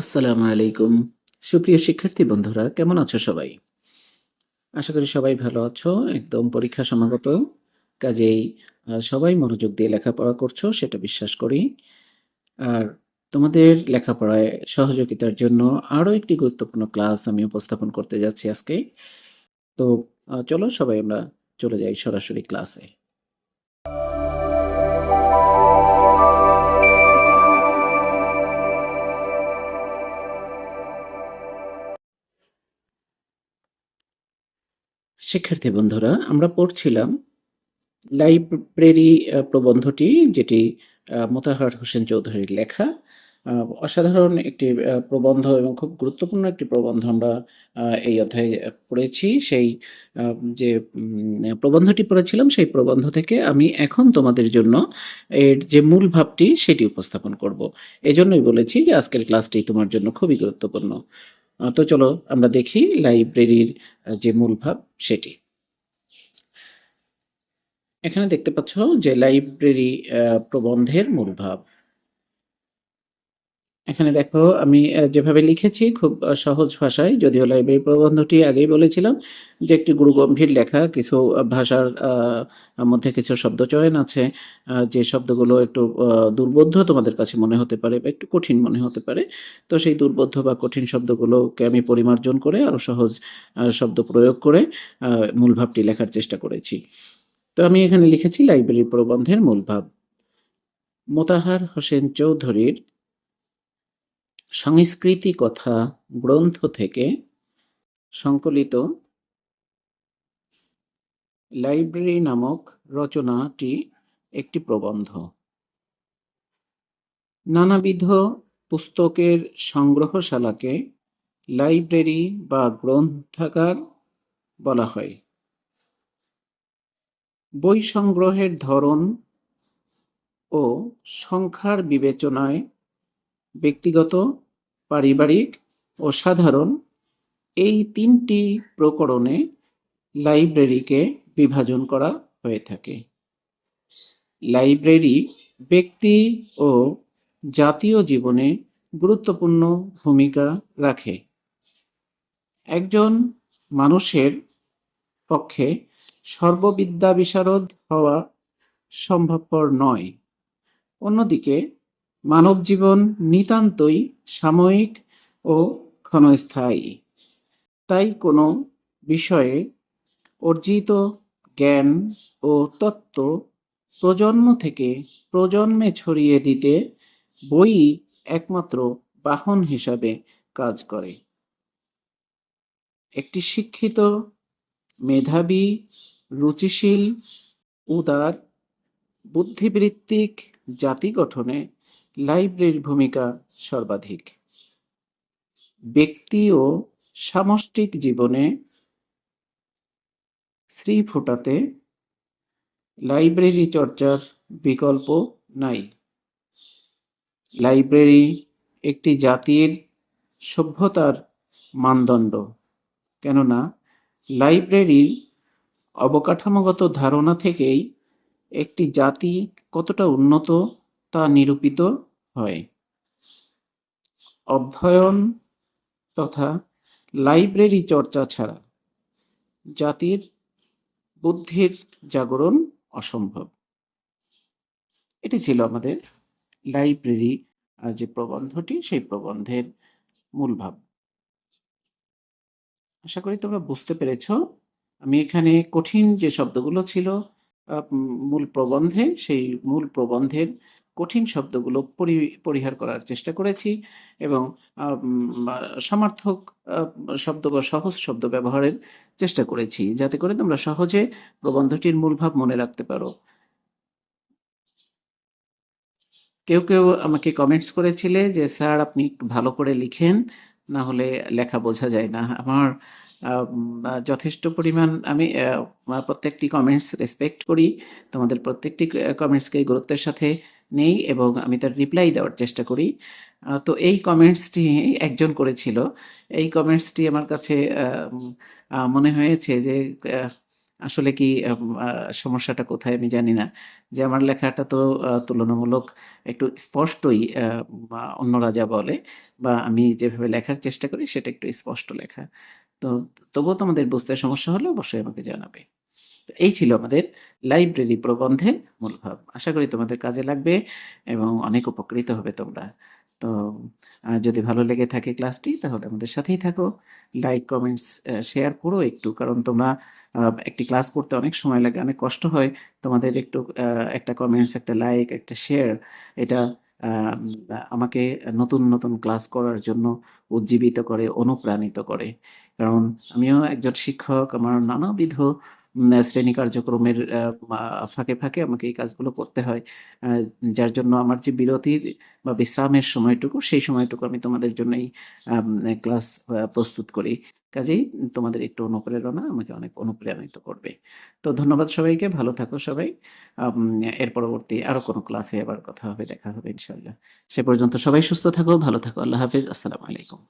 আসসালামু আলাইকুম। সুপ্রিয় শিক্ষার্থী বন্ধুরা, কেমন আছো সবাই? আশা করি সবাই ভালো আছো। একদম পরীক্ষা সমাগত। কাজেই সবাই মনোযোগ দিয়ে লেখাপড়া করছ, সেটা বিশ্বাস করি। আর তোমাদের লেখাপড়ায় সহযোগিতার জন্য আরও একটি গুরুত্বপূর্ণ ক্লাস আমি উপস্থাপন করতে যাচ্ছি আজকে। তো চলো সবাই আমরা চলে যাই সরাসরি ক্লাসে। শিক্ষার্থী বন্ধুরা, আমরা পড়ছিলাম লাইব্রেরি প্রবন্ধটি যেটি মোতাহার হোসেন চৌধুরীর লেখা। অসাধারণ একটি প্রবন্ধ এবং খুব গুরুত্বপূর্ণ একটি প্রবন্ধ আমরা এই অধ্যায়ে পড়েছি। সেই যে প্রবন্ধটি পড়েছিলাম, সেই প্রবন্ধ থেকে আমি এখন তোমাদের জন্য এর যে মূল ভাবটি, সেটি উপস্থাপন করব। এজন্যই বলেছি যে, আজকের ক্লাসটি তোমার জন্য খুবই গুরুত্বপূর্ণ। তো চলো আমরা দেখি লাইব্রেরির যে মূল ভাব সেটি। এখানে দেখতে পাচ্ছ যে লাইব্রেরি প্রবন্ধের মূল ভাব। এখানে দেখো, আমি যেভাবে লিখেছি খুব সহজ ভাষায়, যদিও লাইব্রেরি প্রবন্ধটি আগেই বলেছিলাম যে একটি গুরুগম্ভীর লেখা, কিছু ভাষার মধ্যে কিছু শব্দ চয়ন আছে যে শব্দগুলো একটু দুর্বোধ্য তোমাদের কাছে মনে হতে পারে বা একটু কঠিন মনে হতে পারে, তো সেই দুর্বোধ্য বা কঠিন শব্দগুলোকে আমি পরিমার্জন করে আরও সহজ শব্দ প্রয়োগ করে মূল ভাবটি লেখার চেষ্টা করেছি। তো আমি এখানে লিখেছি লাইব্রেরি প্রবন্ধের মূল ভাব। মোতাহার হোসেন চৌধুরীর সংস্কৃতি কথা গ্রন্থ থেকে সংকলিত লাইব্রেরি নামক রচনাটি একটি প্রবন্ধ। নানাবিধ পুস্তকের সংগ্রহশালাকে লাইব্রেরি বা গ্রন্থাগার বলা হয়। বই সংগ্রহের ধরন ও সংখ্যার বিবেচনায় ব্যক্তিগত, পারিবারিক ও সাধারণ এই তিনটি প্রকরণে লাইব্রেরিকে বিভাজন করা হয়ে থাকে। লাইব্রেরি ব্যক্তি ও জাতীয় জীবনে গুরুত্বপূর্ণ ভূমিকা রাখে। একজন মানুষের পক্ষে সর্ববিদ্যা বিশারদ হওয়া সম্ভবপর নয়। অন্যদিকে মানবজীবন নিতান্তই সাময়িক ও ক্ষণস্থায়ী। তাই কোনো বিষয়ে অর্জিত জ্ঞান ও তত্ত্ব প্রজন্ম থেকে প্রজন্মে ছড়িয়ে দিতে বই একমাত্র বাহন হিসাবে কাজ করে। একটি শিক্ষিত, মেধাবী, রুচিশীল, উদার, বুদ্ধিবৃত্তিক জাতি গঠনে লাইব্রেরির ভূমিকা সর্বাধিক। ব্যক্তি ও সামষ্টিক জীবনে শ্রী ফোটাতে লাইব্রেরি চর্চার বিকল্প নাই। লাইব্রেরি একটি জাতির সভ্যতার মানদণ্ড, কেননা লাইব্রেরির অবকাঠামোগত ধারণা থেকেই একটি জাতি কতটা উন্নত তা নিরূপিত হয়। অধ্যয়ন তথা লাইব্রেরি চর্চা ছাড়া জাতির বুদ্ধির জাগরণ অসম্ভব। এটি ছিল আমাদের লাইব্রেরি যে প্রবন্ধটি সেই প্রবন্ধের মূল ভাব। আশা করি তোমরা বুঝতে পেরেছ। আমি এখানে কঠিন যে শব্দগুলো ছিল মূল প্রবন্ধে, সেই মূল প্রবন্ধের কঠিন শব্দগুলো পরি- পরিহার করার চেষ্টা করেছি এবং সমার্থক শব্দ বা সহজ শব্দ ব্যবহারের চেষ্টা করেছি যাতে করে তোমরা সহজে প্রবন্ধটির মূল ভাব মনে রাখতে পারো। কেউ কেউ আমাকে কমেন্টস করেছিলে যে, স্যার, আপনি ভালো করে লিখেন, না হলে লেখা বোঝা যায় না। আমার যথেষ্ট পরিমাণ আমি প্রত্যেকটি কমেন্টস রেসপেক্ট করি তোমাদের প্রত্যেকটি কমেন্টসকে গুরুত্বের সাথে নেই এবং আমি তার রিপ্লাই দেওয়ার চেষ্টা করি তো এই কমেন্টসটি একজন করেছিল এই কমেন্টসটি আমার কাছে মনে হয়েছে যে আসলে কি সমস্যাটা কোথায় আমি জানি না। যে আমার লেখাটা তো তুলনামূলক একটু স্পষ্টই অন্যরা যা বলে বা আমি যেভাবে লেখার চেষ্টা করি সেটা একটু স্পষ্ট লেখা। তো তবুও তোমাদের বুঝতে সমস্যা হলে অবশ্যই আমাকে জানাবে। তো এই ছিল আমাদের লাইব্রেরি প্রবন্ধের মূল ভাব। আশা করি তোমাদের কাজে লাগবে এবং অনেক উপকৃত হবে তোমরা। তো যদি ভালো লেগে থাকে ক্লাসটি তাহলে আমাদের সাথেই থাকো। লাইক, কমেন্টস শেয়ার করো একটু। কারণ তোমরা একটি ক্লাস করতে অনেক সময় লাগে, অনেক কষ্ট হয়। তোমাদের একটু একটা কমেন্টস, একটা লাইক, একটা শেয়ার এটা আম আমাকে নতুন, নতুন ক্লাস করার জন্য উজ্জীবিত করে, অনুপ্রাণিত করে। কারণ আমিও একজন শিক্ষক। আমার নানাবিধ শ্রেণি কার্যক্রমের ফাঁকে, ফাঁকে আমাকে এই কাজগুলো করতে হয়। যার জন্য আমার যে বিরতির বা বিশ্রামের সময়টুকু, সেই সময়টুকু আমি তোমাদের জন্যই ক্লাস প্রস্তুত করি। কাজেই তোমাদের একটু অনুপ্রেরণা আমাকে অনেক অনুপ্রাণিত করবে। তো ধন্যবাদ সবাইকে। ভালো থাকো সবাই। এর পরবর্তী আরও কোনো ক্লাসে আবার কথা হবে, দেখা হবে ইনশাল্লাহ সে পর্যন্ত সবাই সুস্থ থাকো, ভালো থাকো। আল্লাহ হাফিজ আসসালামু আলাইকুম।